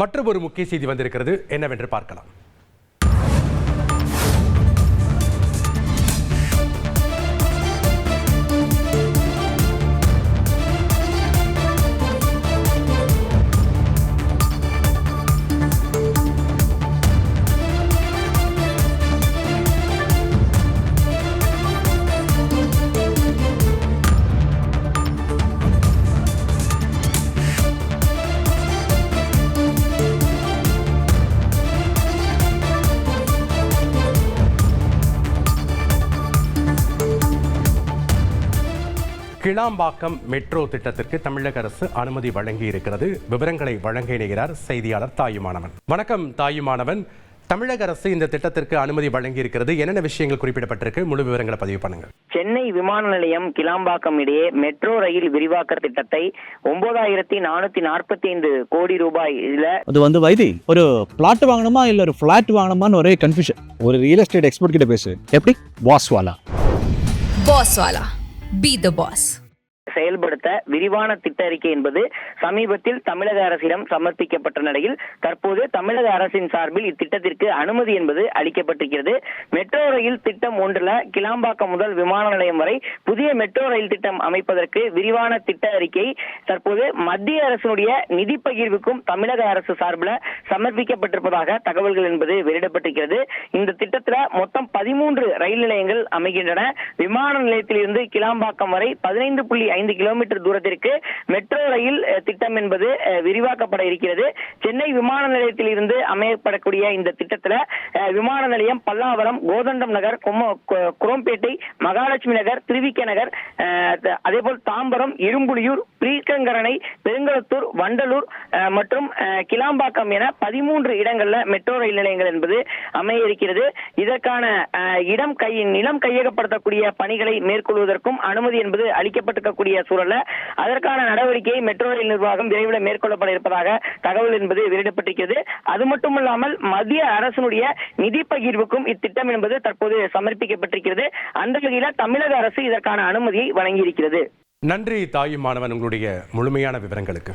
மற்றொரு முக்கிய செய்தி வந்திருக்கிறது. என்னவென்று பார்க்கலாம். கிளாம்பாக்கம் மெட்ரோ திட்டத்திற்கு தமிழக அரசு அனுமதி வழங்கி இருக்கிறது விவரங்களை வழங்க இணைகிறார் செய்தியாளர் தாயுமானவன். வணக்கம் தாயுமானவன். தமிழக அரசு இந்த திட்டத்திற்கு அனுமதி வழங்கி இருக்கிறது என்னென்ன விஷயங்கள் குறிப்பிடப்பட்டிருக்கு? முழு விவரங்களை பதிவு பண்ணுங்க சென்னை விமான நிலையம் கிளாம்பாக்கம் இடையே மெட்ரோ ரயில் விரிவாக்க திட்டத்தை ஒன்பதாயிரத்தி நானூத்தி நாற்பத்தி ஐந்து கோடி ரூபாய் இதுல அது வந்து வைதி ஒரு பிளாட் வாங்கணுமா இல்ல ஒரு ஃபிளாட் வாங்கணுமான்னு ஒரே கன்ஃபியூஷன் ஒரு ரியல் எஸ்டேட் எக்ஸ்பர்ட் கிட்ட பேசு. எப்படி? வாஸ்வாலா Wala. Be the boss. செயல்படுத்த விரிவான திட்ட அறிக்கை என்பது சமீபத்தில் தமிழக அரசிடம் சமர்ப்பிக்கப்பட்ட நிலையில் தற்போது தமிழக அரசின் சார்பில் இத்திட்டத்திற்கு அனுமதி என்பது அளிக்கப்பட்டிருக்கிறது. மெட்ரோ ரயில் திட்டம் ஒன்றில் கிளாம்பாக்கம் முதல் விமான நிலையம் வரை புதிய மெட்ரோ ரயில் திட்டம் அமைப்பதற்கு விரிவான திட்ட அறிக்கை தற்போது மத்திய அரசினுடைய நிதி பகிர்வுக்கும் தமிழக அரசு சார்பில் சமர்ப்பிக்கப்பட்டிருப்பதாக தகவல்கள் என்பது வெளியிடப்பட்டிருக்கிறது. இந்த திட்டத்தில் மொத்தம் பதிமூன்று ரயில் நிலையங்கள் அமைகின்றன. விமான நிலையத்திலிருந்து கிளாம்பாக்கம் வரை பதினைந்து புள்ளி ஐந்து கிலோமீட்டர் தூரத்திற்கு மெட்ரோ ரயில் திட்டம் என்பது விரிவாக்கப்பட இருக்கிறது. சென்னை விமான நிலையத்தில் இருந்து அமையப்படக்கூடிய இந்த திட்டத்துல விமான நிலையம் பல்லாவரம் கோதண்டம் நகர் குரோம்பேட்டை மகாலட்சுமி நகர் திருவிக்க நகர் அதேபோல் தாம்பரம் இரும்புலியூர் பிரீக்கங்கரணை பெருங்கலத்தூர் வண்டலூர் மற்றும் கிளாம்பாக்கம் என பதிமூன்று இடங்கள்ல மெட்ரோ ரயில் நிலையங்கள் என்பது அமைய இருக்கிறது இதற்கான இடம் கை நிலம் கையகப்படுத்தக்கூடிய பணிகளை மேற்கொள்வதற்கும் அனுமதி என்பது அளிக்கப்பட்டிருக்கக்கூடிய இருக்கக்கூடிய சூழல்ல அதற்கான நடவடிக்கையை மெட்ரோ ரயில் நிர்வாகம் விரைவில் மேற்கொள்ளப்பட இருப்பதாக தகவல் என்பது வெளியிடப்பட்டிருக்கிறது. அது மட்டுமல்லாமல் மத்திய அரசினுடைய நிதி பகிர்வுக்கும் இத்திட்டம் என்பது தற்போது சமர்ப்பிக்கப்பட்டிருக்கிறது. அந்த வகையில தமிழக அரசு இதற்கான அனுமதியை வழங்கியிருக்கிறது. நன்றி தாயும் மாணவன் உங்களுடைய முழுமையான விவரங்களுக்கு.